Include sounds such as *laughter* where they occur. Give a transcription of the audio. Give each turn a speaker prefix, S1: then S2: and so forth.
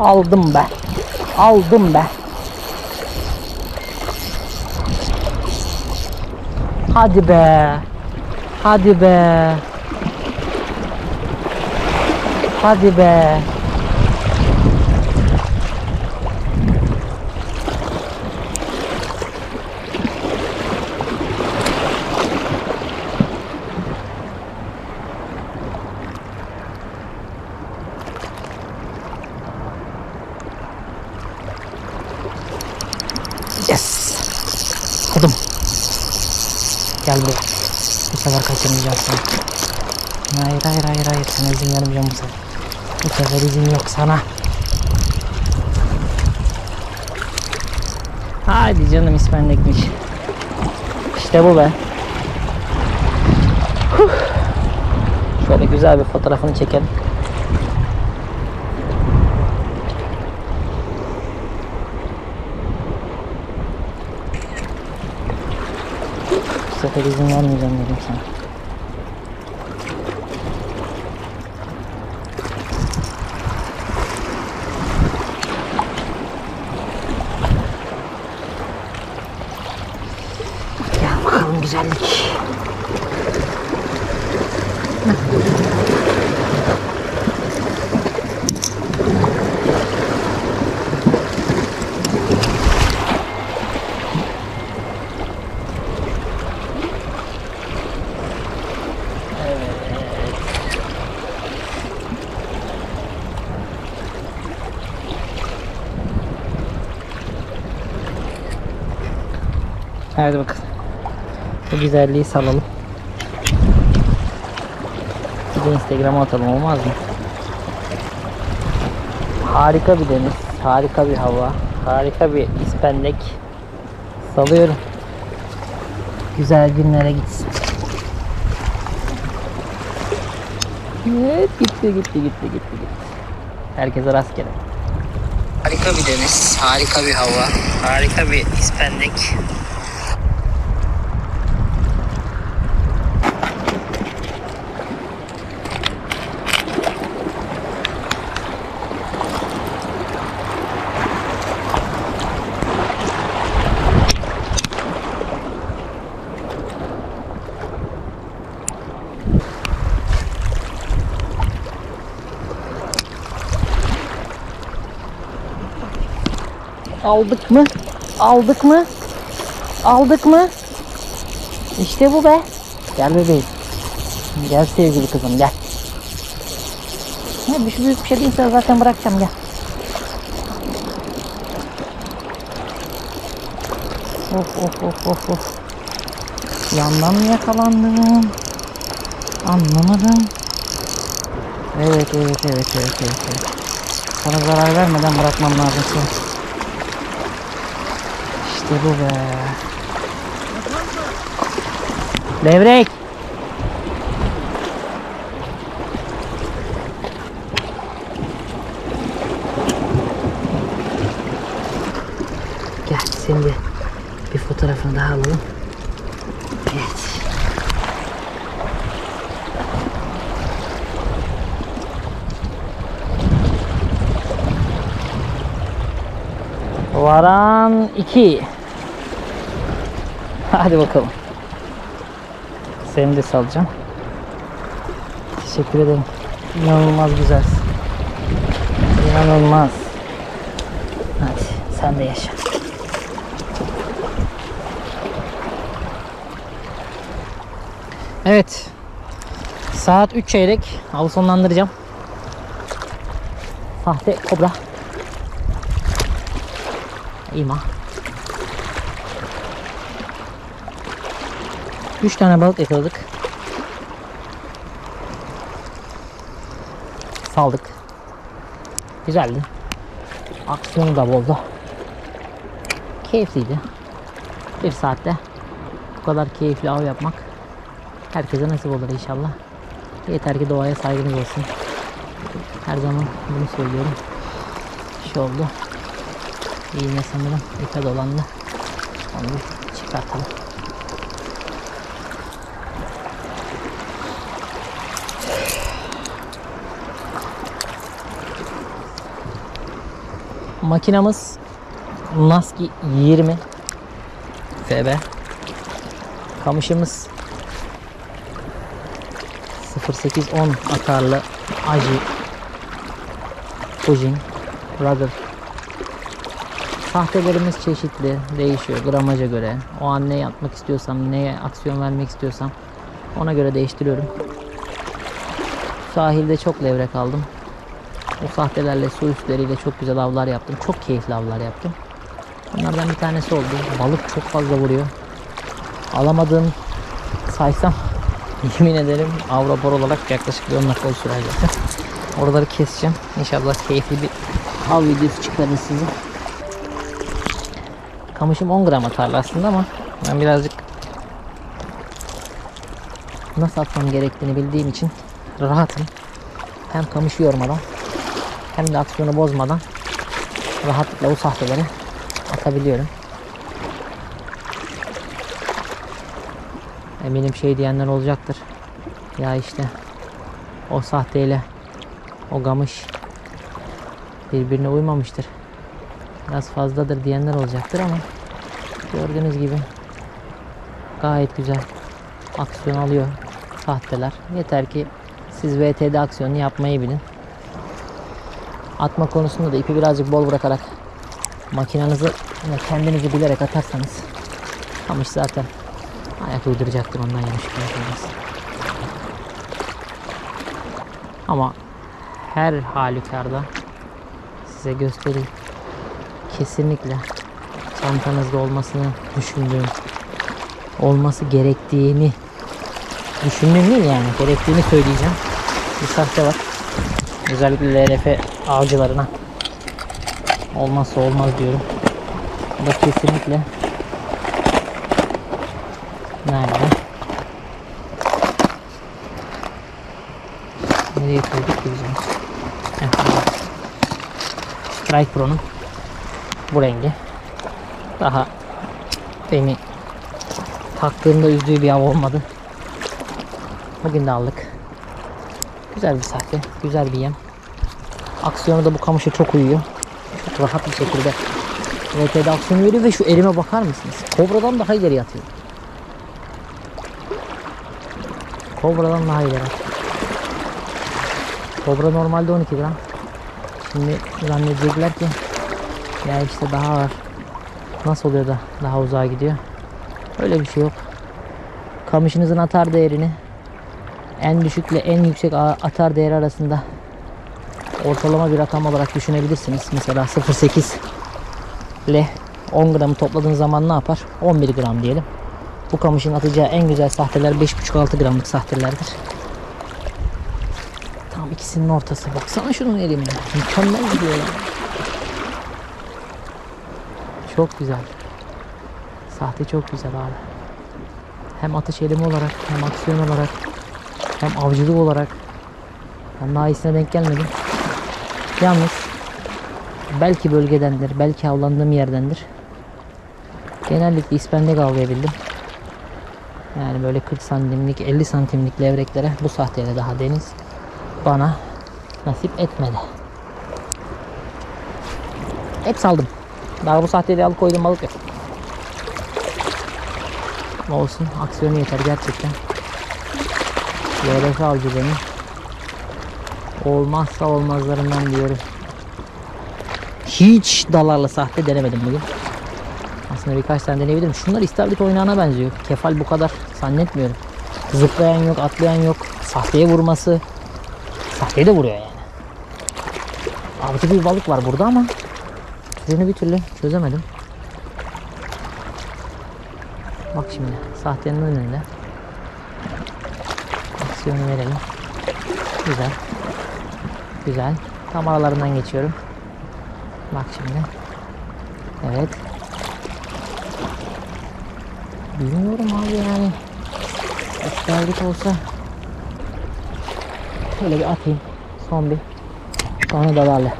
S1: Aldım be. Aldım be. Hadi be. Hadi be. Hadi be. Yes. Aldım. Gel buraya. Bu sefer kaçırmayacağım seni. Hayır hayır hayır hayır. Sana izin vermeyeceğim bu sefer. Bu sefer izin yok sana. Hadi canım ispendekmiş. İşte bu be. Huh. Şöyle güzel bir fotoğrafını çekelim. Bu sefer izin vermeyeceğim dedim sana. Hadi bakalım. Bu güzelliği salalım. Bir de Instagram'a atalım olmaz mı? Harika bir deniz, harika bir hava, harika bir ispendek. Salıyorum. Güzel günlere gitsin. Evet gitti gitti gitti gitti gitti. Herkese rastgele. Harika bir deniz, harika bir hava, harika bir ispendek. Aldık mı? Aldık mı? Aldık mı? İşte bu be. Gel bebeğim. Gel sevgili kızım gel. Ne bir şey büyük bir şey değilse zaten bırakacağım gel. Of of of of of. Yandan mı yakalandım? Anlamadım. Evet evet evet evet evet. evet. Sana zarar vermeden bırakmam lazım seni. İşte bu be. Levrek. Gel şimdi bir fotoğrafını daha alalım. Evet. Varan 2. Hadi bakalım. Seni de salacağım. Teşekkür ederim. İnanılmaz güzelsin. İnanılmaz. Hadi sen de yaşa. Evet. Saat 3 çeyrek. Avı sonlandıracağım. Sahte kobra. İma. 3 tane balık yakaladık. Saldık. Güzeldi. Aksiyonu da boldu. Keyifliydi. Bir saatte bu kadar keyifli av yapmak herkese nasip olur inşallah. Yeter ki doğaya saygınız olsun. Her zaman bunu söylüyorum. Şu oldu. İğne sanırım ipe dolandı. Onu çıkartalım. Makinamız Naski 20 FB. Kamışımız 0810 atarlı Aji Fujin Rugger Sahtelerimiz çeşitli, değişiyor gramaja göre. O an ne yapmak istiyorsam, neye aksiyon vermek istiyorsam ona göre değiştiriyorum. Sahilde çok levrek aldım. O sahtelerle, su üstleriyle çok güzel avlar yaptım. Çok keyifli avlar yaptım. Bunlardan bir tanesi oldu. Balık çok fazla vuruyor. Alamadığım saysam *laughs* yemin ederim Avrupor olarak yaklaşık bir 10 dakika sürer zaten. Oraları keseceğim. İnşallah keyifli bir av videosu çıkarır size. Kamışım 10 gram atarlı aslında ama ben birazcık nasıl atmam gerektiğini bildiğim için rahatım. Hem kamışı yormadan hem de aksiyonu bozmadan rahatlıkla bu sahteleri atabiliyorum. Eminim şey diyenler olacaktır. Ya işte o sahteyle o gamış birbirine uymamıştır. Biraz fazladır diyenler olacaktır ama gördüğünüz gibi gayet güzel aksiyon alıyor sahteler. Yeter ki siz VTD aksiyonunu yapmayı bilin. Atma konusunda da ipi birazcık bol bırakarak makinanızı ve kendinizi bilerek atarsanız kamış zaten ayak uyduracaktır ondan şikayet olmaz. Ama her halükarda size göstereyim. Kesinlikle çantanızda olmasını düşündüğüm olması gerektiğini düşündüğüm değil yani gerektiğini söyleyeceğim. Bir sahte var. Özellikle LRF avcılarına olmazsa olmaz diyorum. Bu da kesinlikle nerede? Nereye koyduk ki biz onu? Heh, burada. Strike Pro'nun bu rengi. Daha beni taktığımda üzdüğü bir av olmadı. Bugün de aldık. Güzel bir sahte, güzel bir yem. Aksiyonu da bu kamışa çok uyuyor. Çok rahat bir şekilde VT'de aksiyon veriyor ve şu elime bakar mısınız? Kobradan daha ileri atıyor. Kobradan daha ileri atıyor. Kobra normalde 12 gram. Şimdi zannedecekler ki ya işte daha var. Nasıl oluyor da daha uzağa gidiyor? Öyle bir şey yok. Kamışınızın atar değerini en düşükle en yüksek atar değeri arasında ortalama bir rakam olarak düşünebilirsiniz. Mesela 0.8 ile 10 gramı topladığınız zaman ne yapar? 11 gram diyelim. Bu kamışın atacağı en güzel sahteler 5.5-6 gramlık sahtelerdir. Tam ikisinin ortası. Baksana şunun elimine. Mükemmel gidiyor ya. Çok güzel. Sahte çok güzel abi. Hem atış elimi olarak hem aksiyon olarak hem avcılık olarak ben daha iyisine denk gelmedim. Yalnız belki bölgedendir, belki avlandığım yerdendir. Genellikle ispendik avlayabildim. Yani böyle 40 santimlik, 50 santimlik levreklere bu sahteyle daha deniz bana nasip etmedi. Hep saldım. Daha bu sahteyle alıkoyduğum balık yok. Olsun, aksiyonu yeter gerçekten. YRF avcılığının olmazsa olmazlarından diyorum. Hiç dalarla sahte denemedim bugün. Aslında birkaç tane deneyebilirim. Şunlar istavrit oynağına benziyor. Kefal bu kadar zannetmiyorum. Zıplayan yok, atlayan yok. Sahteye vurması. Sahteye de vuruyor yani. Avcı bir balık var burada ama türünü bir türlü çözemedim. Bak şimdi sahtenin önünde. Aksiyonu verelim. Güzel. Güzel. Tam aralarından geçiyorum. Bak şimdi. Evet. Bilmiyorum abi yani. İsterdik olsa. Şöyle bir atayım. Son bir. Sonra dalarla.